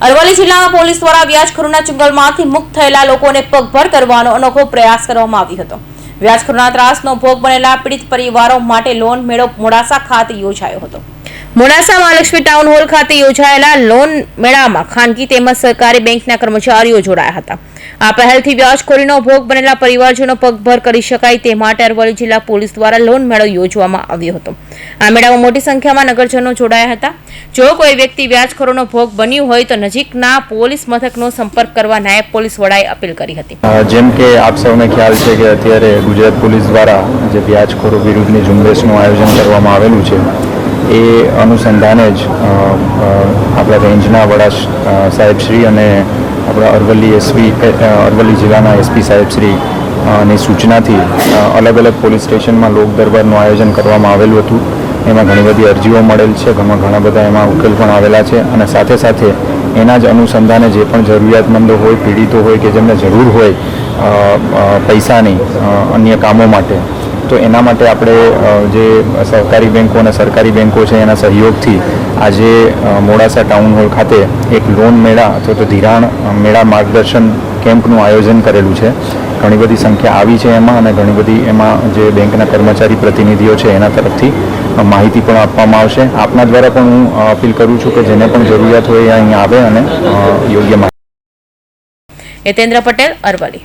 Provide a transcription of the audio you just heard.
અરવલ્લી જિલ્લામાં પોલીસ દ્વારા વ્યાજખોરોના ચુંગલમાંથી મુક્ત થયેલા લોકોને પગભર કરવાનો અનોખો પ્રયાસ કરવામાં આવ્યો હતો. વ્યાજખોરોના ત્રાસનો ભોગ બનેલા પીડિત પરિવારો માટે લોન મેળો મોડાસા ખાતે યોજાયો હતો. મોડાસા મહાલક્ષ્મી ટાઉન હોલ ખાતે યોજાયેલા લોન મેળામાં ખાનગી તેમજ સરકારી બેંકના કર્મચારીઓ જોડાયા હતા. આ પહેલથી વ્યાજખોરીનો ભોગ બનેલા પરિવારજનો પગભર કરી શકાય તે માટે અરવલ્લી જિલ્લા પોલીસ દ્વારા લોન મેળો યોજવામાં આવ્યો હતો. આ મેળામાં મોટી સંખ્યામાં નગરજનો જોડાયા હતા. જો કોઈ વ્યક્તિ વ્યાજખોરોનો ભોગ બન્યું હોય તો નજીકના પોલીસ મથકનો સંપર્ક કરવા નાયબ પોલીસ વડાએ અપીલ કરી હતી. જેમ કે આપ સૌને ખ્યાલ છે કે અત્યારે ગુજરાત પોલીસ દ્વારા જે વ્યાજખોરો વિરુદ્ધની ઝુંબેશનું આયોજન કરવામાં આવેલું છે એ અનુસંધાને જ આપણા રેન્જના વડા સાહેબશ્રી અને આપણા અરવલ્લી એસપી અરવલ્લી જિલ્લાના એસપી સાહેબશ્રી ની સૂચનાથી અલગ અલગ પોલીસ સ્ટેશનમાં લોક દરબારનું આયોજન કરવામાં આવેલું હતું. એમાં ઘણી બધી અરજીઓ મળેલ છે ઘણા ઘણા બધા એમાં ઉકેલ પણ આવેલા છે અને સાથે સાથે એના જ અનુસંધાને જે પણ જરૂરિયાતમંદો હોય, પીડિતો હોય કે જેમને જરૂર હોય પૈસાની અન્ય કામો માટે. તો એના માટે આપણે જે સહકારી બેન્કો અને સરકારી બેન્કો છે એના સહયોગથી આજે મોડાસા ટાઉન હોલ ખાતે એક લોન મેળા અથવા તો ધિરાણ મેળા માર્ગદર્શન કેમ્પનું આયોજન કરેલું છે. ઘણી બધી સંખ્યા આવી છે એમાં અને ઘણી બધી એમાં જે બેંકના કર્મચારી પ્રતિનિધિઓ છે એના તરફથી માહિતી પણ આપવામાં આવશે. આપના દ્વારા પણ હું અપીલ કરું છું કે જેને પણ જરૂરિયાત હોય એ અહીં આવે અને યોગ્ય માહિતી પટેલ, અરવલ્લી.